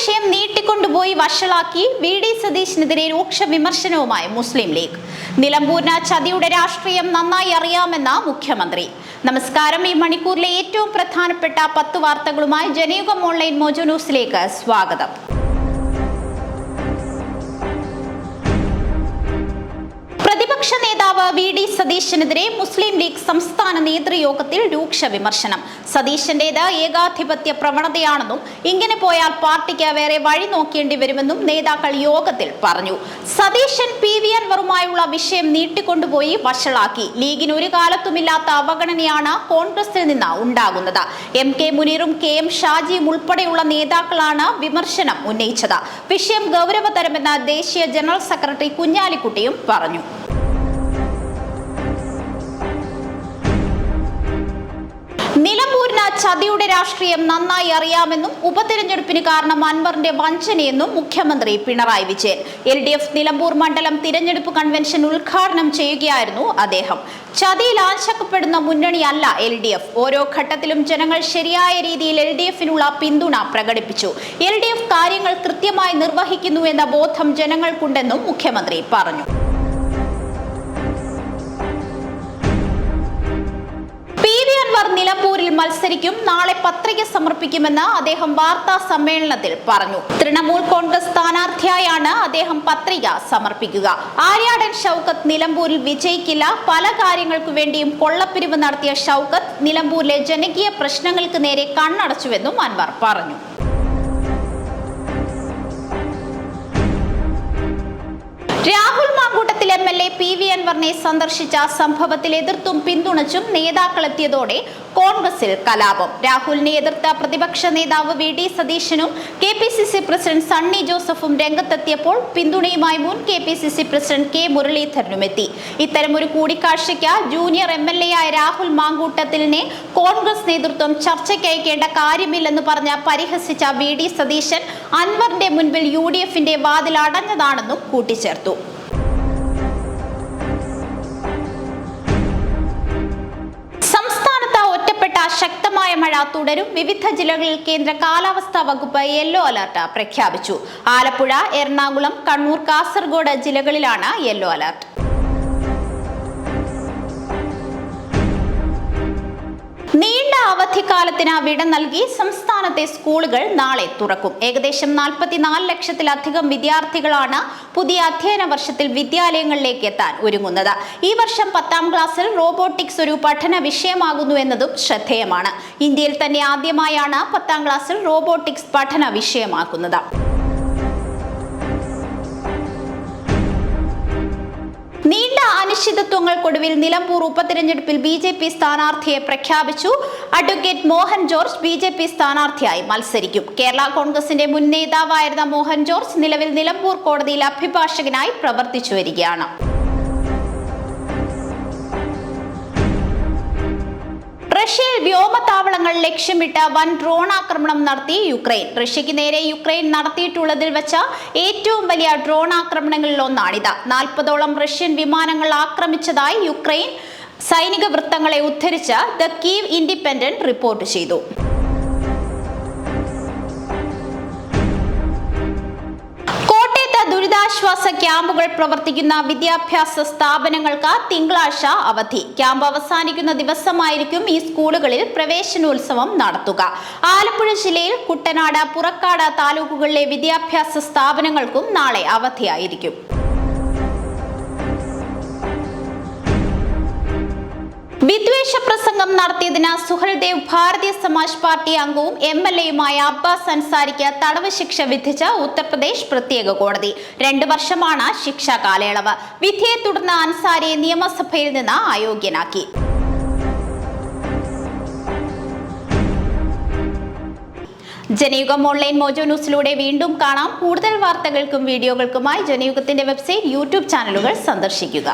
വിഷയം നീട്ടിക്കൊണ്ടുപോയി വഷളാക്കി V D സതീശിനെതിരെ രൂക്ഷ വിമർശനവുമായി മുസ്ലിം ലീഗ്. നിലമ്പൂരിന് ചതിയുടെ രാഷ്ട്രീയം നന്നായി അറിയാമെന്ന മുഖ്യമന്ത്രി. നമസ്കാരം. ഈ മണിക്കൂറിലെ ഏറ്റവും പ്രധാനപ്പെട്ട പത്ത് വാർത്തകളുമായി ജനയുഗം ഓൺലൈൻ മോജോ ന്യൂസിലേക്ക് സ്വാഗതം. വി ഡി സതീശനെതിരെ മുസ്ലിം ലീഗ് സംസ്ഥാന നേതൃയോഗത്തിൽ രൂക്ഷ വിമർശനം. സതീശന്റേത് ഏകാധിപത്യ പ്രവണതയാണെന്നും ഇങ്ങനെ പോയാൽ പാർട്ടിക്ക് വേറെ വഴി നോക്കേണ്ടി വരുമെന്നും നേതാക്കൾ യോഗത്തിൽ പറഞ്ഞു. സതീശൻ പി വി അൻവറുമായുള്ള വിഷയം നീട്ടിക്കൊണ്ടുപോയി വഷളാക്കി. ലീഗിന് ഒരു കാലത്തുമില്ലാത്ത അവഗണനയാണ് കോൺഗ്രസിൽ നിന്ന് ഉണ്ടാകുന്നത്. എം കെ മുനീറും കെ എം ഷാജിയും ഉൾപ്പെടെയുള്ള നേതാക്കളാണ് വിമർശനം ഉന്നയിച്ചത്. വിഷയം ഗൗരവതരമെന്ന് ദേശീയ ജനറൽ സെക്രട്ടറി കുഞ്ഞാലിക്കുട്ടിയും പറഞ്ഞു. നിലമ്പൂരിന് ചതിയുടെ രാഷ്ട്രീയം നന്നായി അറിയാമെന്നും ഉപതെരഞ്ഞെടുപ്പിന് കാരണം അൻവറിന്റെ വഞ്ചനയെന്നും മുഖ്യമന്ത്രി Pinarayi Vijayan. L D F Nilambur മണ്ഡലം തിരഞ്ഞെടുപ്പ് കൺവെൻഷൻ ഉദ്ഘാടനം ചെയ്യുകയായിരുന്നു അദ്ദേഹം. ചതിയിൽ ആശങ്കപ്പെടുന്ന മുന്നണിയല്ല എൽ ഡി എഫ്. ഓരോ ഘട്ടത്തിലും ജനങ്ങൾ ശരിയായ രീതിയിൽ എൽ ഡി എഫിനുള്ള പിന്തുണ പ്രകടിപ്പിച്ചു. എൽ ഡി എഫ് കാര്യങ്ങൾ കൃത്യമായി നിർവഹിക്കുന്നു എന്ന ബോധം ജനങ്ങൾക്കുണ്ടെന്നും മുഖ്യമന്ത്രി പറഞ്ഞു. നിലമ്പൂരിൽ മത്സരിക്കും. നാളെ പത്രിക സമർപ്പിക്കുമെന്ന് അദ്ദേഹം വാർത്താ സമ്മേളനത്തിൽ പറഞ്ഞു. തൃണമൂൽ കോൺഗ്രസ് സ്ഥാനാർത്ഥിയായാണ് അദ്ദേഹം പത്രിക സമർപ്പിക്കുക. ആര്യാടൻ ഷൗക്കത്ത് നിലമ്പൂരിൽ വിജയിക്കില്ല. പല കാര്യങ്ങൾക്കു വേണ്ടിയും കൊള്ളപ്പിരിവ് നടത്തിയ ഷൗക്കത്ത് നിലമ്പൂരിലെ ജനകീയ പ്രശ്നങ്ങൾക്ക് നേരെ കണ്ണടച്ചുവെന്നും അൻവർ പറഞ്ഞു. എൽ എ പി വി അൻവറിനെ സന്ദർശിച്ച സംഭവത്തിൽ എതിർത്തും പിന്തുണച്ചും നേതാക്കളെത്തിയതോടെ കോൺഗ്രസിൽ കലാപം. രാഹുലിനെ എതിർത്ത പ്രതിപക്ഷ നേതാവ് വി ഡി സതീശനും K P C C president Sunny ജോസഫും രംഗത്തെത്തിയപ്പോൾ പിന്തുണയുമായി മുൻ K P C C president K മുരളീധരനും എത്തി. ഇത്തരമൊരു കൂടിക്കാഴ്ചയ്ക്ക് ജൂനിയർ എം എൽ എ ആയ രാഹുൽ മാങ്കൂട്ടത്തിലിനെ കോൺഗ്രസ് നേതൃത്വം ചർച്ചയ്ക്ക് അയക്കേണ്ട കാര്യമില്ലെന്ന് പറഞ്ഞ പരിഹസിച്ച വി ഡി സതീശൻ അൻവറിന്റെ മുൻപിൽ യു ഡി എഫിന്റെ വാതിൽ അടഞ്ഞതാണെന്നും കൂട്ടിച്ചേർത്തു. മഴ തുടരും. വിവിധ ജില്ലകളിൽ കേന്ദ്ര കാലാവസ്ഥാ വകുപ്പ് യെല്ലോ അലർട്ട് പ്രഖ്യാപിച്ചു. ആലപ്പുഴ എറണാകുളം കണ്ണൂർ കാസർഗോഡ് ജില്ലകളിലാണ് യെല്ലോ അലർട്ട്. അവധിക്കാലത്തിന് വിട നൽകി സംസ്ഥാനത്തെ സ്കൂളുകൾ നാളെ തുറക്കും. ഏകദേശം നാൽപ്പത്തിനാല് ലക്ഷത്തിലധികം വിദ്യാർത്ഥികളാണ് പുതിയ അധ്യയന വർഷത്തിൽ വിദ്യാലയങ്ങളിലേക്ക് എത്താൻ ഒരുങ്ങുന്നത്. ഈ വർഷം പത്താം ക്ലാസ്സിൽ റോബോട്ടിക്സ് ഒരു പഠന വിഷയമാകുന്നു എന്നതും ശ്രദ്ധേയമാണ്. ഇന്ത്യയിൽ തന്നെ ആദ്യമായാണ് പത്താം ക്ലാസ്സിൽ റോബോട്ടിക്സ് പഠന വിഷയമാക്കുന്നത്. നീണ്ട അനിശ്ചിതത്വങ്ങൾക്കൊടുവിൽ നിലമ്പൂർ ഉപതിരഞ്ഞെടുപ്പിൽ ബി ജെ പി സ്ഥാനാർത്ഥിയെ പ്രഖ്യാപിച്ചു. Advocate Mohan George B J P സ്ഥാനാർത്ഥിയായി മത്സരിക്കും. കേരള കോൺഗ്രസിന്റെ മുൻ നേതാവായിരുന്ന മോഹൻ ജോർജ് നിലവിൽ നിലമ്പൂർ കോടതിയിൽ അഭിഭാഷകനായി പ്രവർത്തിച്ചു വരികയാണ്. റഷ്യയിൽ വ്യോമത്താവളങ്ങൾ ലക്ഷ്യമിട്ട് വൻ ഡ്രോൺ ആക്രമണം നടത്തി യുക്രൈൻ. റഷ്യയ്ക്ക് നേരെ യുക്രൈൻ നടത്തിയിട്ടുള്ളതിൽ വെച്ച ഏറ്റവും വലിയ ഡ്രോൺ ആക്രമണങ്ങളിൽ ഒന്നാണിത്. നാൽപ്പതോളം റഷ്യൻ വിമാനങ്ങൾ ആക്രമിച്ചതായി യുക്രൈൻ സൈനിക വൃത്തങ്ങളെ ഉദ്ധരിച്ച് ദ കീവ് ഇൻഡിപെൻഡന്റ് റിപ്പോർട്ട് ചെയ്തു. ദുരിതാശ്വാസ ക്യാമ്പുകൾ പ്രവർത്തിക്കുന്ന വിദ്യാഭ്യാസ സ്ഥാപനങ്ങൾക്ക് തിങ്കളാഴ്ച അവധി. ക്യാമ്പ് അവസാനിക്കുന്ന ദിവസമായിരിക്കും ഈ സ്കൂളുകളിൽ പ്രവേശനോത്സവം നടത്തുക. ആലപ്പുഴ ജില്ലയിൽ കുട്ടനാട് പുറക്കാട് താലൂക്കുകളിലെ വിദ്യാഭ്യാസ സ്ഥാപനങ്ങൾക്കും നാളെ അവധിയായിരിക്കും. വിദ്വേഷ പ്രസംഗം നടത്തിയതിന് സുഹൽദേവ് ഭാരതീയ സമാജ് പാർട്ടി അംഗവും എം എൽ എയുമായ അബ്ബാസ് അൻസാരിക്ക് തടവ് ശിക്ഷ വിധിച്ച ഉത്തർപ്രദേശ് പ്രത്യേക കോടതി. രണ്ടു വർഷമാണ് ശിക്ഷാ കാലയളവ്. വിധിയെ തുടർന്ന് അൻസാരിയെ നിയമസഭയിൽ നിന്ന് അയോഗ്യനാക്കി. ജനയുഗം ഓൺലൈൻ മോജോ ന്യൂസിലൂടെ വീണ്ടും കാണാം. കൂടുതൽ വാർത്തകൾക്കും വീഡിയോകൾക്കുമായി ജനയുഗത്തിന്റെ വെബ്സൈറ്റ് യൂട്യൂബ് ചാനലുകൾ സന്ദർശിക്കുക.